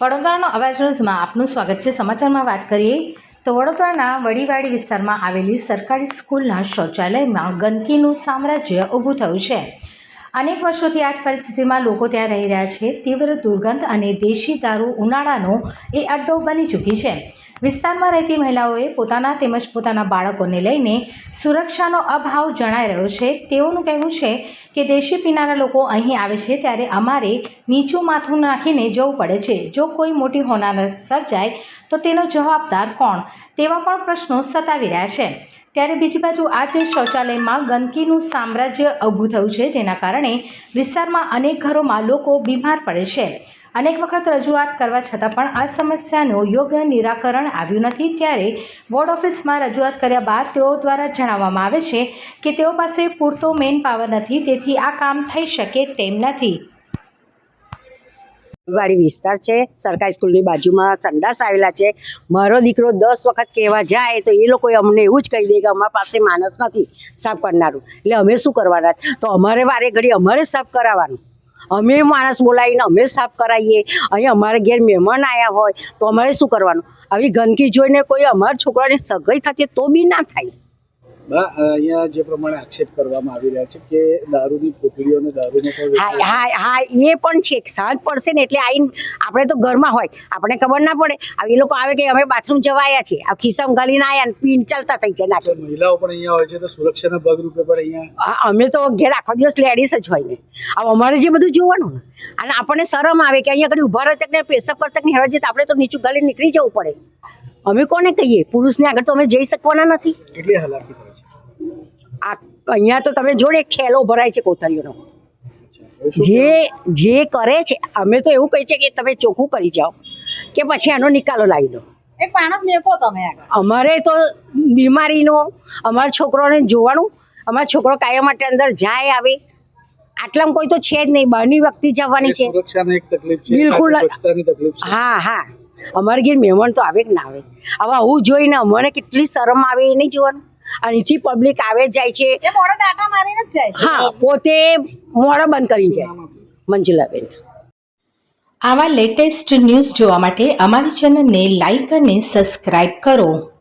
વડોદરાનો અવાજ ન્યૂઝમાં આપનું સ્વાગત છે. સમાચારમાં વાત કરીએ તો વડોદરાના વડીવાડી વિસ્તારમાં આવેલી સરકારી સ્કૂલના શૌચાલયમાં ગંદકીનું સામ્રાજ્ય ઊભું થયું છે. અનેક વર્ષોથી આ જ પરિસ્થિતિમાં લોકો ત્યાં રહી રહ્યા છે. તીવ્ર દુર્ગંધ અને દેશી દારૂ ઉનાળાનો એ અડ્ડો બની ચૂકી છે. વિસ્તારમાં રહેતી મહિલાઓએ પોતાના તેમજ પોતાના બાળકોને લઈને સુરક્ષાનો અભાવ જણાઈ રહ્યો છે. તેઓનું કહેવું છે કે દેશી પીનારા લોકો અહીં આવે છે ત્યારે અમારે નીચું માથું નાખીને જવું પડે છે. જો કોઈ મોટી હોનારત સર્જાય, તો તેનો જવાબદાર કોણ? તેવા પણ પ્રશ્નો સતાવી રહ્યા છે. ત્યારે બીજી બાજુ આ જે શૌચાલયમાં ગંદકીનું સામ્રાજ્ય ઊભું થયું છે, જેના કારણે વિસ્તારમાં અનેક ઘરોમાં લોકો બીમાર પડે છે. અનેક વખત રજૂઆત કરવા છતાં પણ આ સમસ્યાનું યોગ્ય નિરાકરણ આવ્યું નથી. ત્યારે વોર્ડ ઓફિસમાં રજૂઆત કર્યા બાદ તેઓ દ્વારા જણાવવામાં આવે છે કે તેઓ પાસે પૂરતો મેન પાવર નથી, તેથી આ કામ થઈ શકે તેમ નથી. વાડી વિસ્તાર છે, સરકારી સ્કૂલની બાજુમાં સંડાસ આવેલા છે. મારો દીકરો દસ વખત કહેવા જાય તો એ લોકો અમને એવું જ કહી દે કે અમારા પાસે માણસ નથી, સાફ કરનારું. એટલે અમે શું કરવાના? તો અમારે વારે ઘડી અમારે સાફ કરાવવાનું. અમે માણસ બોલાવીને અમે સાફ કરાવીએ. અહીંયા અમારે ઘેર મહેમાન આવ્યા હોય તો અમારે શું કરવાનું? આવી ગંદકી જોઈને કોઈ અમારા છોકરાની સગાઈ થતી તો બી ના થાય. અહીંયા જે પ્રમાણે આક્ષેપ કરવામાં આવી રહ્યા છે કે દારૂની પોટલીઓ અને દારૂનો હા એ પણ છે. સાંજ પડશે ને એટલે આવીને આપણે તો ઘરમાં હોય. આપણે ખબર ના પડે. હવે એ લોકો આવે કે અમે બાથરૂમ જવા આવ્યા છે આ ખિસ્સામાં ગાલીને આવ્યા ને પીને ચાલતા થઈ જાય. નાખે મહિલાઓ પણ અહીંયા હોય છે તો સુરક્ષાના ભાગરૂપે પણ અહીંયા અમે તો ઘેર આખો દિવસ લેડીઝ જ હોય ને. હવે અમારે જે બધું જોવાનું અને આપણને શરમ આવે કે અહીંયા આગળ ઊભા રહે તક ને પેશાબ કરતા ને હેવા જતા આપણે તો નીચું ગાલી નીકળી જવું પડે. અમે કોને કહીએ? પુરુષને આગળ તો અમે જઈ શકવાના નથી. કેટલી હાલાકી થાય છે? આ અહીંયા તો તમે જોડે ખેલો ભરાય છે કોથળીઓનો. જે જે કરે છે અમે તો એવું કહીએ છીએ કે તમે ચોખ્ખું કરી જાઓ કે પછી આનો નિકાલો લાવી દો. એક માણસ મેકો તમે અમારે તો બીમારીનો અમારા છોકરોને જોવાનું અમારો છોકરો કાયમ માટે અંદર જાય આવે. આટલામાં કોઈ તો છે જ નહીં બહારની વ્યક્તિ જવાની છે. સુરક્ષાની એક તકલીફ છે બિલકુલ. સાથે સ્વચ્છતાની તકલીફ છે. હા હા. અમારે ઘેર મહેમાન તો આવે કે ના આવે. હવે આવું જોઈને અમને કેટલી શરમ આવે એ નહીં જોવાનું. અહીંથી પબ્લિક આવે જ જાય છે. હા પોતે મોડા બંધ કરી જાય. મંજુલાબેન. આવા લેટેસ્ટ ન્યૂઝ જોવા માટે અમારી ચેનલને લાઈક અને સબસ્ક્રાઇબ કરો.